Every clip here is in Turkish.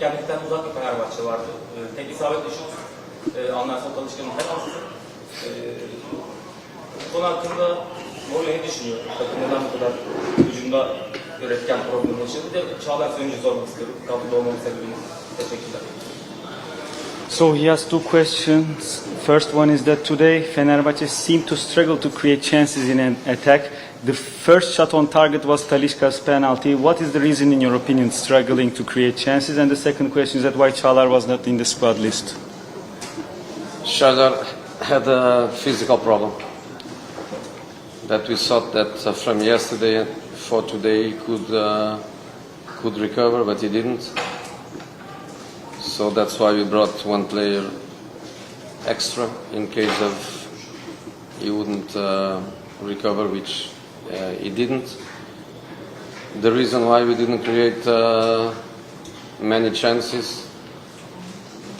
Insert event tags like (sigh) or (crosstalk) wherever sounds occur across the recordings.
Üretkenlikten uzak bir Fenerbahçe vardı. E, tek isabetle şut, e, Anlarsal Talışkan'ın penaltısı. E, bu konu hakkında Mourinho ne düşünüyor? Takım bu kadar hücumda üretken problemi yaşıyor? Bir de Çağlar Söyüncü sormak istiyorum. Kadroda olmamın sebebini. Teşekkürler. So he has two questions. First one is that today Fenerbahce seemed to struggle to create chances in an attack. The first shot on target was Talishka's penalty. What is the reason, in your opinion, struggling to create chances? And the second question is that why Çağlar was not in the squad list? Serdar had a physical problem that we thought that uh, from yesterday for today he could uh, could recover, but he didn't. So that's why we brought one player extra in case of he wouldn't uh, recover, which uh, he didn't. The reason why we didn't create uh, many chances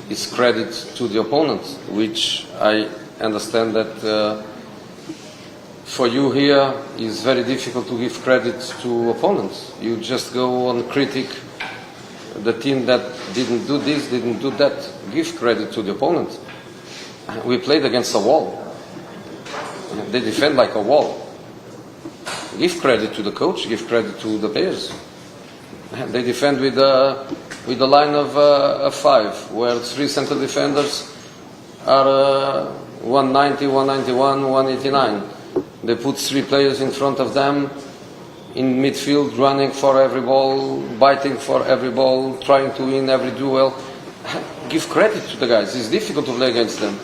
is credit to the opponent, which I understand that uh, for you here is very difficult to give credit to opponents. You just go on critic the team that didn't do this, didn't do that. Give credit to the opponent. We played against a wall. They defend like a wall. Give credit to the coach, give credit to the players. They defend with a, with a line of, uh, five, where three central defenders are uh, 190, 191, 189. They put three players in front of them in midfield, running for every ball, biting for every ball, trying to win every duel. (laughs) Give credit to the guys. It's difficult to play against them.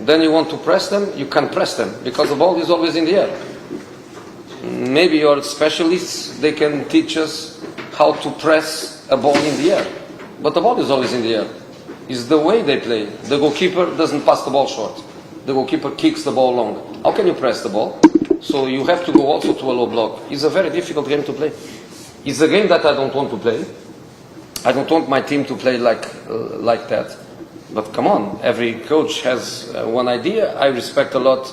Then you want to press them, you can press them because the ball is always in the air. Maybe your specialists, they can teach us how to press a ball in the air. But the ball is always in the air. It's the way they play. The goalkeeper doesn't pass the ball short. The goalkeeper kicks the ball long. How can you press the ball? So you have to go also to a low block. It's a very difficult game to play. It's a game that I don't want to play. I don't want my team to play like uh, like that. But come on, every coach has uh, one idea. I respect a lot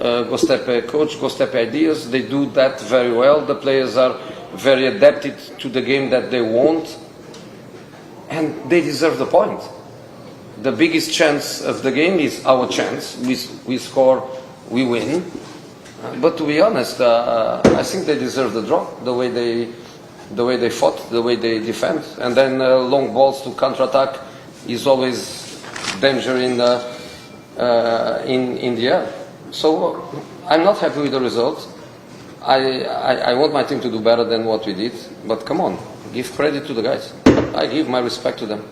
uh, Gostepe coach, Gostepe ideas. They do that very well. The players are very adapted to the game that they want, and they deserve the point. The biggest chance of the game is our chance. We, we score, we win. Uh, But to be honest, uh, I think they deserve the draw. The way they, the way they fought, the way they defend, and then uh, long balls to counter-attack is always danger in the uh, in in the air. So I'm not happy with the result. I, I I want my team to do better than what we did. But come on, give credit to the guys. I give my respect to them.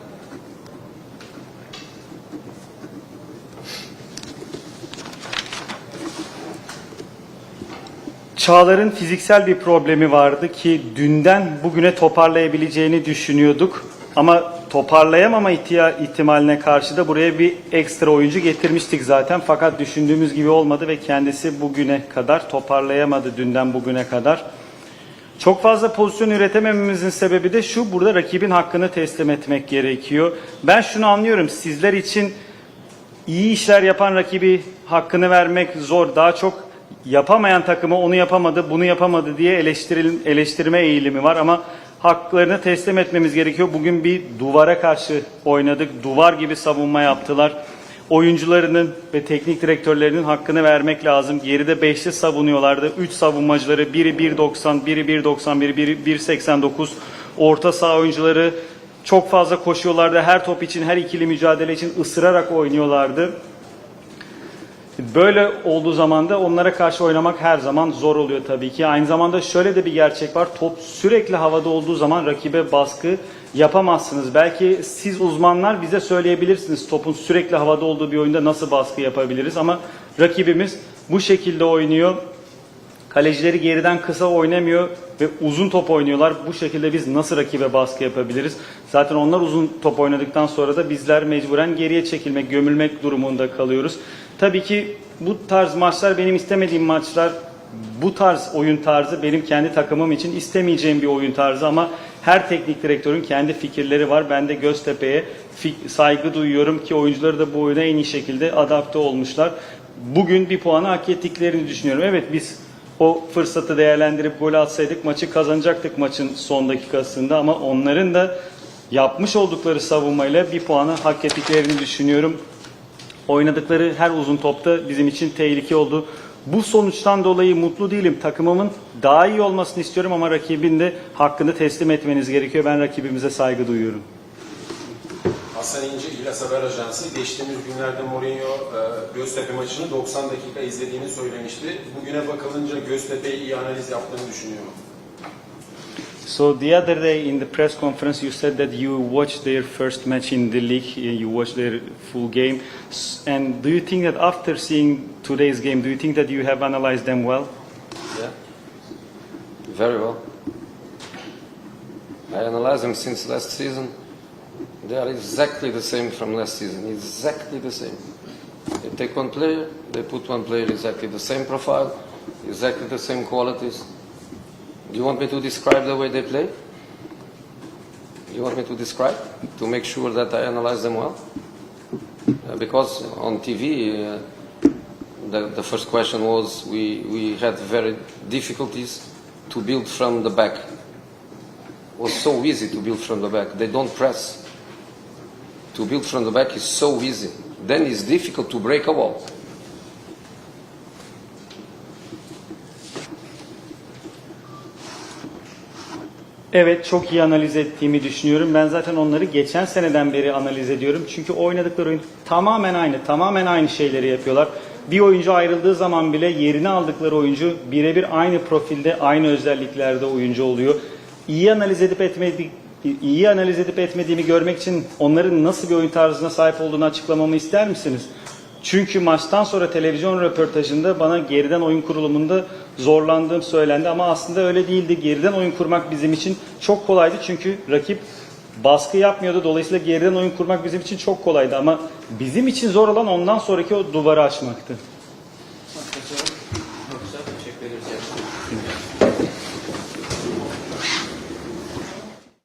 Çağlar'ın fiziksel bir problemi vardı ki dünden bugüne toparlayabileceğini düşünüyorduk. Ama toparlayamama ihtimaline karşı da buraya bir ekstra oyuncu getirmiştik zaten. Fakat düşündüğümüz gibi olmadı ve kendisi bugüne kadar toparlayamadı dünden bugüne kadar. Çok fazla pozisyon üretemememizin sebebi de şu, burada rakibin hakkını teslim etmek gerekiyor. Ben şunu anlıyorum, sizler için iyi işler yapan rakibi hakkını vermek zor. Daha çok yapamayan takımı onu yapamadı, bunu yapamadı diye eleştiril, eleştirme eğilimi var ama haklarını teslim etmemiz gerekiyor. Bugün bir duvara karşı oynadık. Duvar gibi savunma yaptılar. Oyuncularının ve teknik direktörlerinin hakkını vermek lazım. Geride beşli savunuyorlardı. 3 savunmacıları biri 1.90, biri 1.91, biri 1.89. Orta saha oyuncuları çok fazla koşuyorlardı. Her top için, her ikili mücadele için ısırarak oynuyorlardı. Böyle olduğu zaman da onlara karşı oynamak her zaman zor oluyor tabii ki. Aynı zamanda şöyle de bir gerçek var. Top sürekli havada olduğu zaman rakibe baskı yapamazsınız. Belki siz uzmanlar bize söyleyebilirsiniz topun sürekli havada olduğu bir oyunda nasıl baskı yapabiliriz ama rakibimiz bu şekilde oynuyor. Kalecileri geriden kısa oynamıyor ve uzun top oynuyorlar. Bu şekilde biz nasıl rakibe baskı yapabiliriz? Zaten onlar uzun top oynadıktan sonra da bizler mecburen geriye çekilmek, gömülmek durumunda kalıyoruz. Tabii ki bu tarz maçlar benim istemediğim maçlar. Bu tarz oyun tarzı benim kendi takımım için istemeyeceğim bir oyun tarzı ama her teknik direktörün kendi fikirleri var. Ben de Göztepe'ye saygı duyuyorum ki oyuncuları da bu oyuna en iyi şekilde adapte olmuşlar. Bugün bir puanı hak ettiklerini düşünüyorum. Evet biz o fırsatı değerlendirip gol atsaydık maçı kazanacaktık maçın son dakikasında ama onların da yapmış oldukları savunmayla bir puanı hak ettiklerini düşünüyorum. Oynadıkları her uzun topta bizim için tehlike oldu. Bu sonuçtan dolayı mutlu değilim. Takımımın daha iyi olmasını istiyorum ama rakibin de hakkını teslim etmeniz gerekiyor. Ben rakibimize saygı duyuyorum. Hasan İnce, İhlas Haber Ajansı geçtiğimiz günlerde Mourinho e, Göztepe maçını 90 dakika izlediğini söylemişti. Bugüne bakılınca Göztepe'yi iyi analiz yaptığını düşünüyor? So the other day in the press conference, you said that you watched their first match in the league. You watched their full game. And do you think that after seeing today's game, do you think that you have analyzed them well? Yeah. Very well. I analyzed them since last season. They are exactly the same from last season. Exactly the same. They take one player, they put one player exactly the same profile, exactly the same qualities. Do you want me to describe the way they play? You want me to describe to make sure that I analyze them well? Uh, because on TV, uh, the, the first question was we, we had very difficulties to build from the back. It was so easy to build from the back. They don't press. To build from the back is so easy. Then it's difficult to break a wall. Evet çok iyi analiz ettiğimi düşünüyorum. Ben zaten onları geçen seneden beri analiz ediyorum. Çünkü oynadıkları oyun tamamen aynı. Tamamen aynı şeyleri yapıyorlar. Bir oyuncu ayrıldığı zaman bile yerini aldıkları oyuncu birebir aynı profilde, aynı özelliklerde oyuncu oluyor. İyi analiz edip etmedik iyi analiz edip etmediğimi görmek için onların nasıl bir oyun tarzına sahip olduğunu açıklamamı ister misiniz? Çünkü maçtan sonra televizyon röportajında bana geriden oyun kurulumunda zorlandığım söylendi ama aslında öyle değildi. Geriden oyun kurmak bizim için çok kolaydı çünkü rakip baskı yapmıyordu. Dolayısıyla geriden oyun kurmak bizim için çok kolaydı ama bizim için zor olan ondan sonraki o duvarı açmaktı.